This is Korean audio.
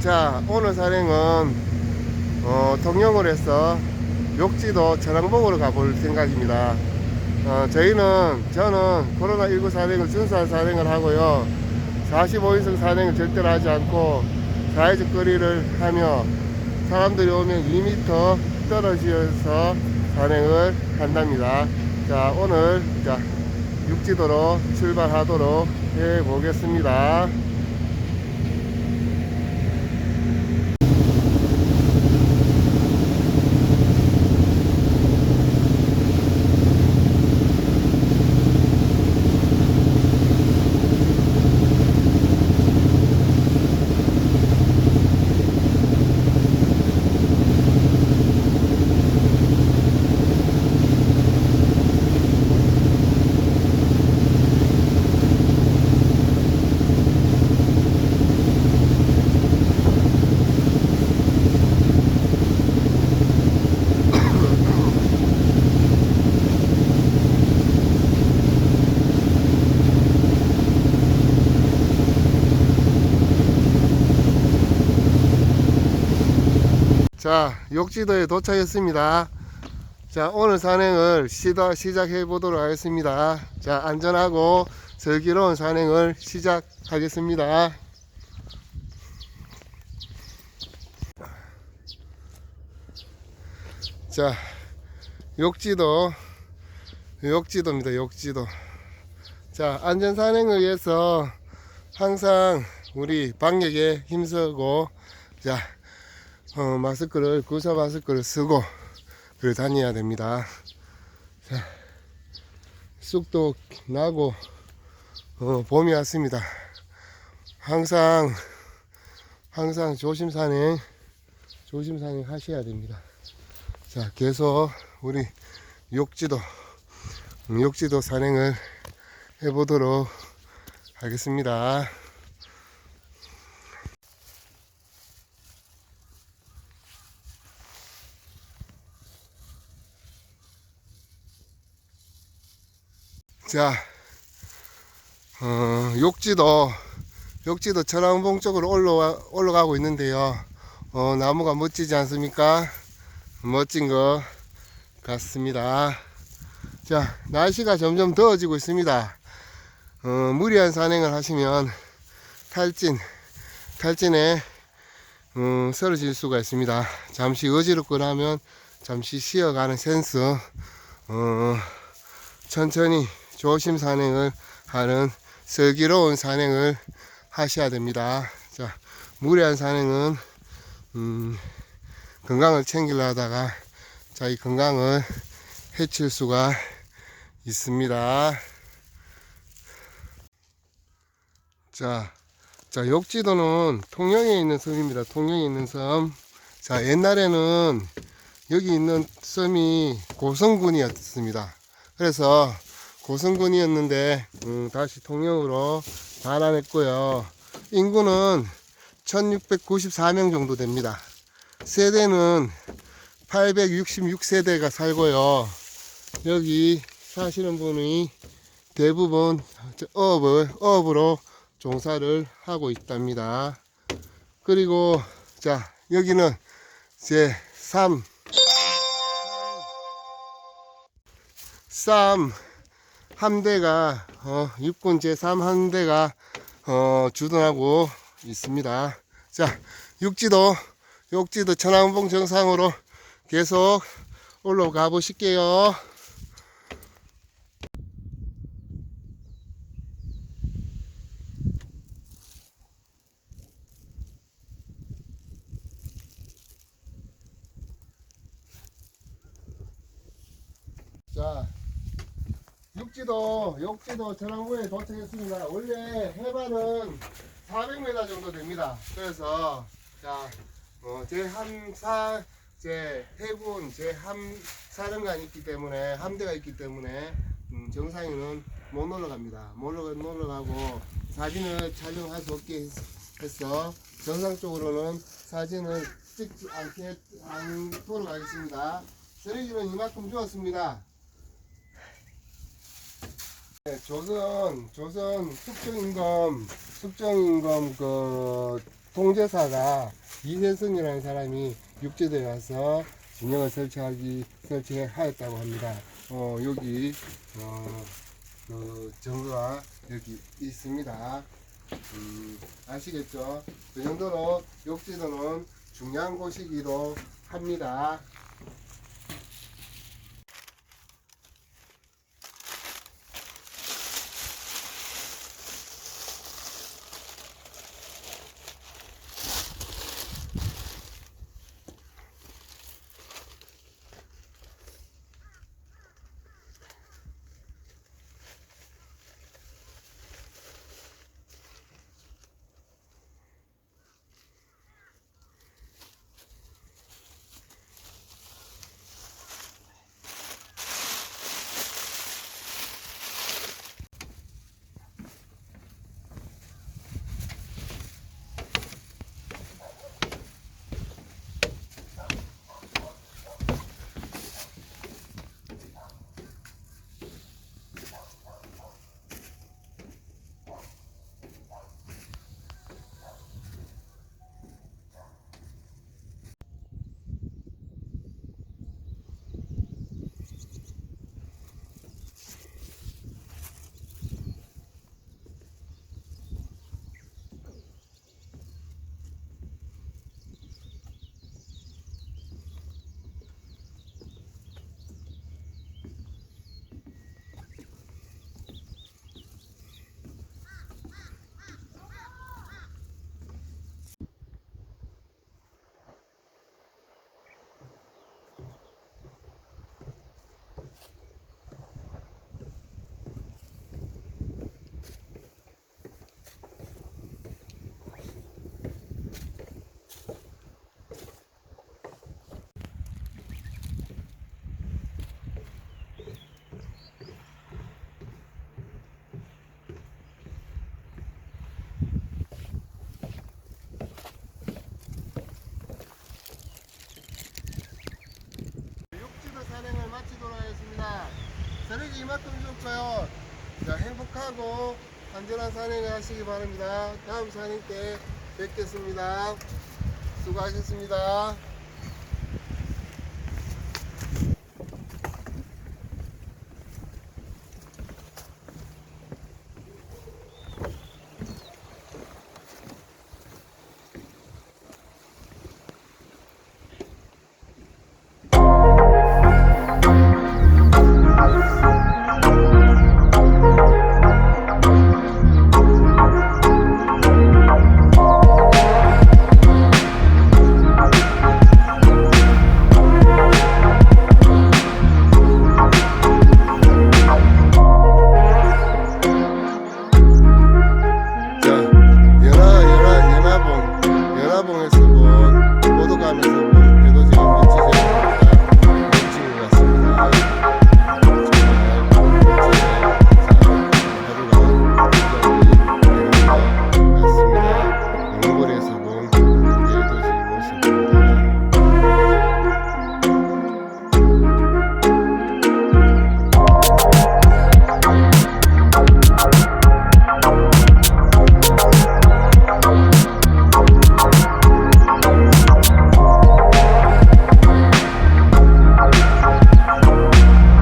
자, 오늘 산행은 어, 통영을 해서 욕지도 전왕봉으로 가볼 생각입니다. 어, 저희는 저는 코로나19 산행을 준수한 산행을 하고요. 45인승 산행을 절대로 하지 않고 사회적 거리를 하며 사람들이 오면 2m 떨어지어서 산행을 한답니다. 자, 오늘 자, 육지도로 출발하도록 해 보겠습니다. 자, 욕지도에 도착했습니다. 자, 오늘 산행을 시작해 보도록 하겠습니다. 자, 안전하고 슬기로운 산행을 시작하겠습니다. 자, 욕지도, 욕지도입니다. 욕지도. 자, 안전 산행을 위해서 항상 우리 방역에 힘쓰고, 자, 어, 마스크를 구사 마스크를 쓰고 그래 다녀야 됩니다. 자, 쑥도 나고 어, 봄이 왔습니다. 항상 항상 조심 산행 조심 산행 하셔야 됩니다. 자, 계속 우리 욕지도 음, 욕지도 산행을 해보도록 하겠습니다. 자, 어, 욕지도, 욕지도 천왕봉 쪽으로 올라가, 올라가고 있는데요. 어, 나무가 멋지지 않습니까? 멋진 것 같습니다. 자, 날씨가 점점 더워지고 있습니다. 어, 무리한 산행을 하시면 탈진, 탈진에 어, 쓰러질 수가 있습니다. 잠시 어지럽거나 하면 잠시 쉬어가는 센스, 어, 천천히 조심 산행을 하는 슬기로운 산행을 하셔야 됩니다. 자, 무리한 산행은 음, 건강을 챙기려 하다가 자기 건강을 해칠 수가 있습니다. 자, 자 욕지도는 통영에 있는 섬입니다. 통영에 있는 섬. 자, 옛날에는 여기 있는 섬이 고성군이었습니다. 그래서 고성군이었는데 음, 다시 통영으로 반환했고요. 인구는 1694명 정도 됩니다. 세대는 866세대가 살고요. 여기 사시는 분이 대부분 어업을, 어업으로 종사를 하고 있답니다. 그리고 자 여기는 제 3, 쌈 함대가 어, 육군 제3 함대가 어, 주둔하고 있습니다. 자, 육지도 육지도 천왕봉 정상으로 계속 올라가 보실게요. 자, 육지도 육지도 전왕부에 도착했습니다. 원래 해발은 400m 정도 됩니다. 그래서 자, 어, 제함사 제 해군 제함 사령관이 있기 때문에 함대가 있기 때문에 음, 정상에는 못 올라갑니다. 못 올라가- 못 올라가고 사진을 촬영할 수 없게 했- 했어. 정상 쪽으로는 사진을 찍지 않게 않도록 하겠습니다. 쓰레기는 이만큼 주었습니다. 네, 조선 조선 숙정임금 숙정임금 그 통제사가 이세승이라는 사람이 육지도에 와서 진영을 설치하기 설치하였다고 합니다. 어, 여기 어, 그 증거가 여기 있습니다. 음, 아시겠죠? 그 정도로 욕지도는 중요한 곳이기도 합니다. 줬고요. 자, 행복하고 안전한 산행을 하시기 바랍니다. 다음 산행 때 뵙겠습니다. 수고하셨습니다.